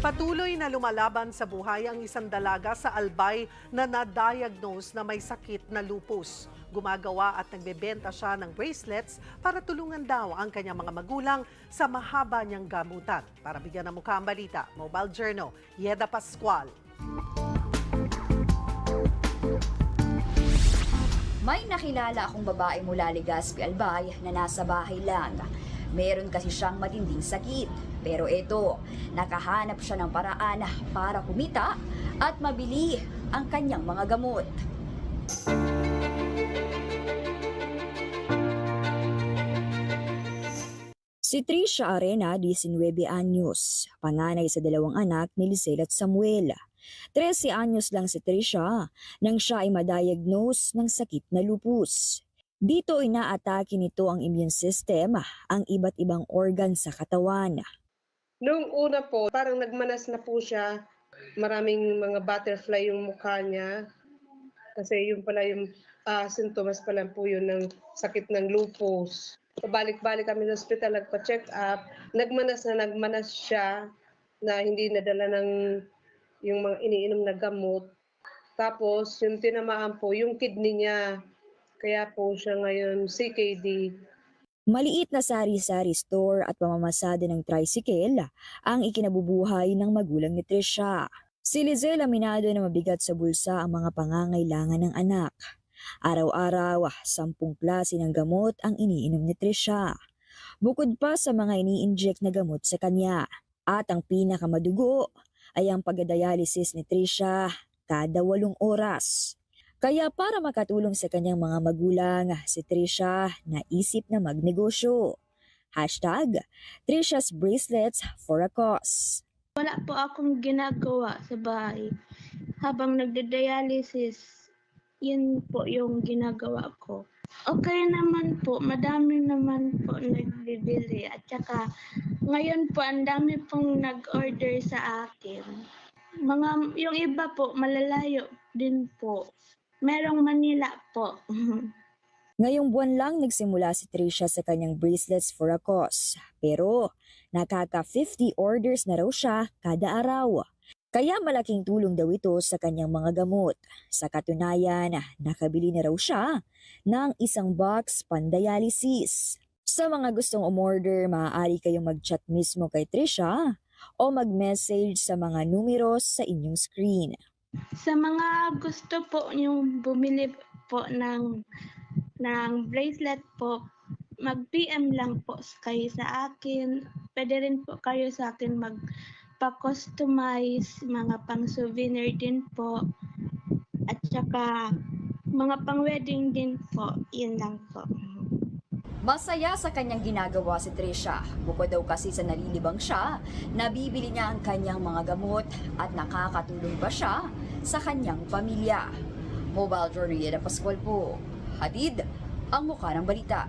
Patuloy na lumalaban sa buhay ang isang dalaga sa Albay na na-diagnose na may sakit na lupus. Gumagawa at nagbebenta siya ng bracelets para tulungan daw ang kanyang mga magulang sa mahaba niyang gamutan. Para bigyan ng mukha ang balita, Mobile Journal, Yeda Pascual. May nakilala akong babae mula Legazpi, Albay na nasa bahay lang. Meron kasi siyang matinding sakit. Pero ito, nakahanap siya ng paraan para kumita at mabili ang kanyang mga gamot. Si Trisha Arena, 19 anyos, panganay sa dalawang anak ni Lisel at Samuel. 13 anyos lang si Trisha nang siya ay madiagnose ng sakit na lupus. Dito inaatake nito ang immune system, ang iba't ibang organ sa katawan. Noong una po, parang nagmanas na po siya. Maraming mga butterfly yung mukha niya. Kasi yun pala yung ah, sintomas pala po yun ng sakit ng lupus. Pabalik-balik kami sa hospital, nagpa-check up. Nagmanas na nagmanas siya na hindi nadala ng yung mga iniinom na gamot. Tapos yung tinamaan po, yung kidney niya. Kaya po siya ngayon CKD. Maliit na sari-sari store at pamamasada ng tricycle ang ikinabubuhay ng magulang ni Trisha. Si Lizelle aminado na mabigat sa bulsa ang mga pangangailangan ng anak. Araw-araw, sampung klase ng gamot ang iniinom ni Trisha. Bukod pa sa mga ini-inject na gamot sa kanya. At ang pinakamadugo ay ang pagdadialysis ni Trisha kada walong oras. Kaya para makatulong sa kanyang mga magulang, si Trisha naisip na magnegosyo. Hashtag Trisha's Bracelets for a Cause. Wala po akong ginagawa sa bahay. Habang nagda-dialysis, yun po yung ginagawa ko. Okay naman po, madami naman po nagbibili. At saka, ngayon po, ang dami pong nag-order sa akin. Mga, yung iba po, malalayo din po. Merong Manila po. Ngayong buwan lang nagsimula si Trisha sa kanyang Bracelets for a Cause. Pero nakaka 50 orders na raw siya kada araw. Kaya malaking tulong daw ito sa kanyang mga gamot. Sa katunayan, nakabili na raw siya ng isang box pandialysis. Sa mga gustong umorder, maaari kayong mag-chat mismo kay Trisha o mag-message sa mga numero sa inyong screen. Sa mga gusto po yung bumili po ng ng bracelet po, mag-PM lang po kayo sa akin. Pwede rin po kayo sa akin magpa-customize mga pang-souvenir din po. At saka mga pang-wedding din po. Yun lang po. Masaya sa kanyang ginagawa si Trisha. Bukod daw kasi sa nalilibang siya, nabibili niya ang kanyang mga gamot at nakakatulong pa siya sa kanyang pamilya. Mobile Journal na Pascual po. Hatid ang mukha ng balita.